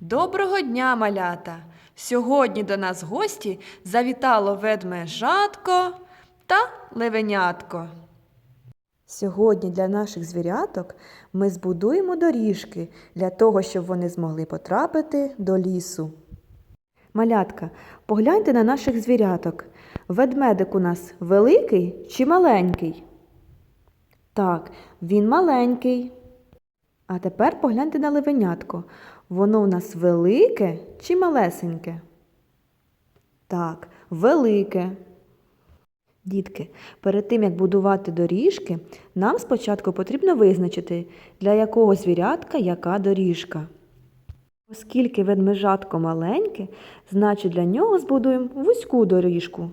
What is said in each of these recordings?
Доброго дня, малята! Сьогодні до нас гості завітало ведмежатко та левенятко. Сьогодні для наших звіряток ми збудуємо доріжки для того, щоб вони змогли потрапити до лісу. Малятка, погляньте на наших звіряток. Ведмедик у нас великий чи маленький? Так, він маленький. А тепер погляньте на левенятко. Воно у нас велике чи малесеньке? Так, велике. Дітки, перед тим як будувати доріжки, нам спочатку потрібно визначити, для якого звірятка яка доріжка. Оскільки ведмежатко маленьке, значить для нього збудуємо вузьку доріжку.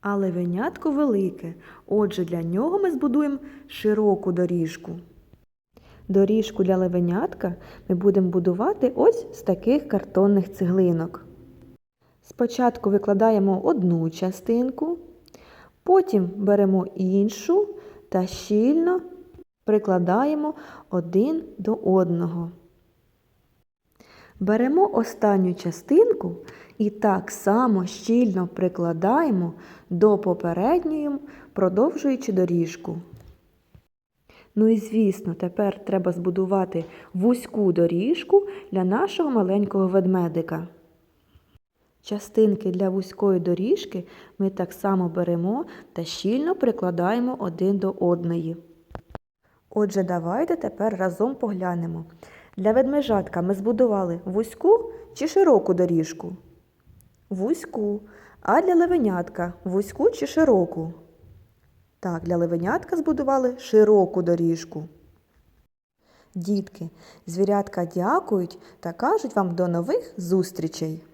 А левенятко велике, отже для нього ми збудуємо широку доріжку. Доріжку для левенятка ми будемо будувати ось з таких картонних цеглинок. Спочатку викладаємо одну частинку, потім беремо іншу та щільно прикладаємо один до одного. Беремо останню частинку і так само щільно прикладаємо до попередньої, продовжуючи доріжку. Ну і звісно, тепер треба збудувати вузьку доріжку для нашого маленького ведмедика. Частинки для вузької доріжки ми так само беремо та щільно прикладаємо один до одної. Отже, давайте тепер разом поглянемо. Для ведмежатка ми збудували вузьку чи широку доріжку? Вузьку. А для левенятка вузьку чи широку? Так, для левенятка збудували широку доріжку. Дітки, звірятка дякують та кажуть вам до нових зустрічей!